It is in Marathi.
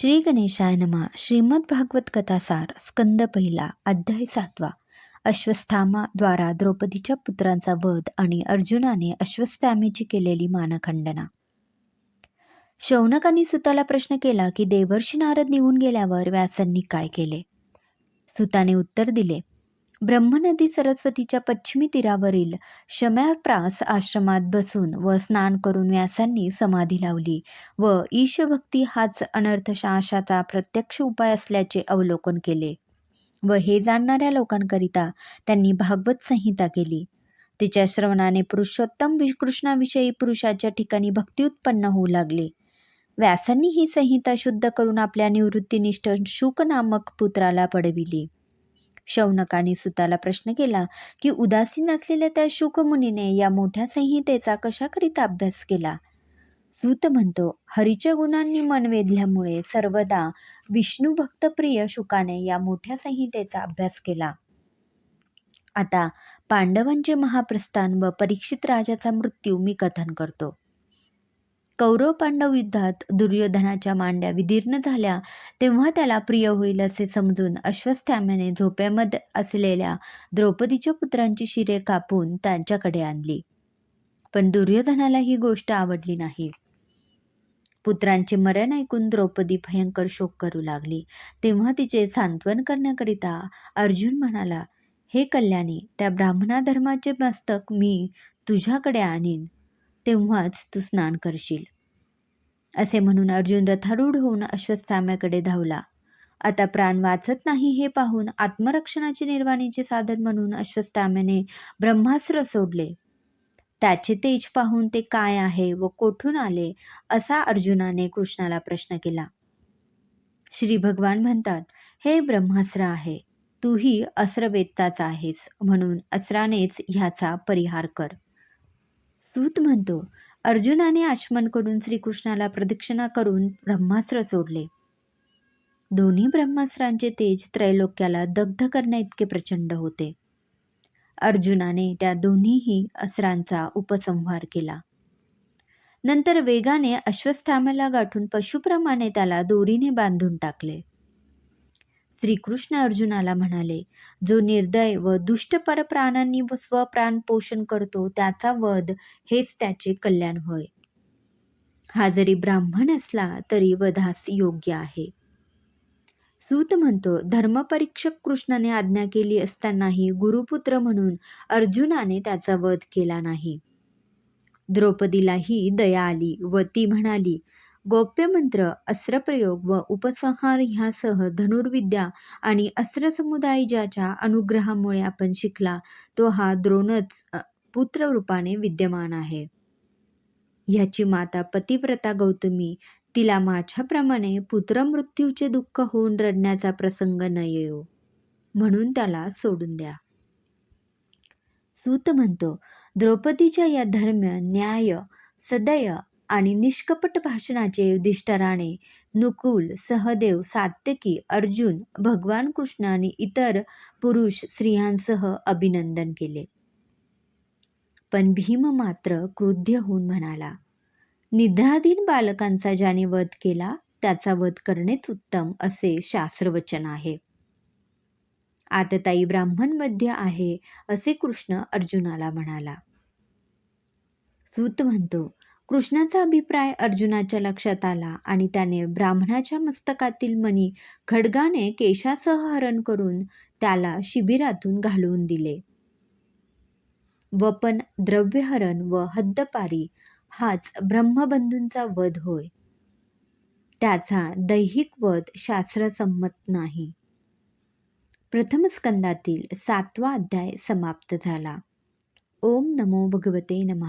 श्री गणेशाय नमा. श्रीमद भागवत कथासार स्कंद पहिला अध्याय सातवा. अश्वस्थामा द्वारा द्रौपदीच्या पुत्रांचा वध आणि अर्जुनाने अश्वस्थामेची केलेली मानखंडना. शौनकांनी सुताला प्रश्न केला की देवर्षी नारद निघून गेल्यावर व्यासांनी काय केले? सुताने उत्तर दिले ब्रह्मनदी सरस्वतीच्या पश्चिमी तीरावरील शम्याप्रास आश्रमात बसून व स्नान करून व्यासांनी समाधी लावली व ईशभक्ती हाच अनर्थशाशाचा प्रत्यक्ष उपाय असल्याचे अवलोकन केले व हे जाणणाऱ्या लोकांकरिता त्यांनी भागवत संहिता केली. तिच्या श्रवणाने पुरुषोत्तम वि- कृष्णाविषयी पुरुषाच्या ठिकाणी भक्ती उत्पन्न होऊ लागली. व्यासांनी ही संहिता शुद्ध करून आपल्या निवृत्तीनिष्ठ शुक नामक पुत्राला पडविली. शौनकाने सुताला प्रश्न केला की उदासीन असलेल्या त्या शुकमुनीने या मोठ्या संहितेचा कशाकरिता अभ्यास केला? सूत म्हणतो हरीच्या गुणांनी मन वेधल्यामुळे सर्वदा विष्णू भक्तप्रिय शुकाने या मोठ्या संहितेचा अभ्यास केला. आता पांडवांचे महाप्रस्थान व परीक्षित राजाचा मृत्यू मी कथन करतो. कौरव पांडव युद्धात दुर्योधनाच्या मांड्या विदीर्ण झाल्या तेव्हा त्याला प्रिय होईल असे समजून अश्वस्थाम्याने झोप्यामध्ये असलेल्या द्रौपदीच्या पुत्रांची शिरे कापून त्यांच्याकडे आणली. पण दुर्योधनाला ही गोष्ट आवडली नाही. पुत्रांचे मरण ऐकून द्रौपदी भयंकर शोक करू लागली. तेव्हा तिचे सांत्वन करण्याकरिता अर्जुन म्हणाला हे कल्याणी त्या ब्राह्मणा धर्माचे मस्तक मी तुझ्याकडे आणीन. तेव्हाच तू स्नान करशील. असे म्हणून अर्जुन रथारूढ होऊन अश्वस्थाम्याकडे धावला. आता प्राण वाचत नाही हे पाहून आत्मरक्षणाचे निर्वाणीचे साधन म्हणून अश्वस्थाम्याने ब्रह्मास्त्र सोडले. त्याचे तेज पाहून ते काय आहे व कोठून आले असा अर्जुनाने कृष्णाला प्रश्न केला. श्री भगवान म्हणतात हे ब्रह्मास्त्र आहे तूही अस्त्रवेत्ताच आहेस म्हणून अस्त्रानेच ह्याचा परिहार कर. सूत म्हणतो. अर्जुनाने आचमन करून श्रीकृष्णाला प्रदक्षिणा करून ब्रह्मास्त्र सोडले. दोन्ही ब्रह्मास्त्रांचे तेज त्रैलोक्याला दग्ध करण्या इतके प्रचंड होते. अर्जुनाने त्या दोन्हीही अस्त्रांचा उपसंहार केला. नंतर वेगाने अश्वस्थामेला गाठून पशुप्रमाणे त्याला दोरीने बांधून टाकले. श्रीकृष्ण अर्जुनाला म्हणाले जो निर्दय व दुष्ट परप्राणांनी स्वप्राण पोषण करतो त्याचा वध हेच त्याचे कल्याण होय. हा जरी ब्राह्मण असला तरी वधास योग्य आहे. सूत म्हणतो धर्मपरीक्षक कृष्णाने आज्ञा केली असतानाही गुरुपुत्र म्हणून अर्जुनाने त्याचा वध केला नाही. द्रौपदीलाही दया आली व ती म्हणाली गोप्यमंत्र अस्त्रप्रयोग व उपसंहार ह्यासह धनुर्विद्या आणि अस्त्रसमुदाय ज्याच्या अनुग्रहामुळे आपण शिकला तो हा द्रोणच पुत्ररूपाने विद्यमान आहे. ह्याची माता पतिव्रता गौतमी तिला माझ्याप्रमाणे पुत्रमृत्यूचे दुःख होऊन रडण्याचा प्रसंग न येऊ म्हणून त्याला सोडून द्या. सूत म्हणतो द्रौपदीच्या या धर्म न्याय सदय आणि निष्कपट भाषणाचे युधिष्ठराने नुकुल सहदेव सात्यकी अर्जुन भगवान कृष्ण आणि इतर पुरुष स्त्रियांसह अभिनंदन केले. पण भीम मात्र क्रुद्ध होऊन म्हणाला निद्राधीन बालकांचा ज्याने वध केला त्याचा वध करणेच उत्तम असे शास्त्रवचन आहे. आतताई ब्राह्मण वध्य आहे असे कृष्ण अर्जुनाला म्हणाला. सूत म्हणतो कृष्णाचा अभिप्राय अर्जुनाच्या लक्षात आला आणि त्याने ब्राह्मणाच्या मस्तकातील मणी खडगाने केशासह हरण करून त्याला शिबिरातून घालवून दिले. वपन द्रव्यहरण व हद्दपारी हाच ब्रह्मबंधूंचा वध होय. त्याचा दैहिक वध शास्त्रसंमत नाही. प्रथम स्कंदातील सातवा अध्याय समाप्त झाला. ओम नमो भगवते नमः.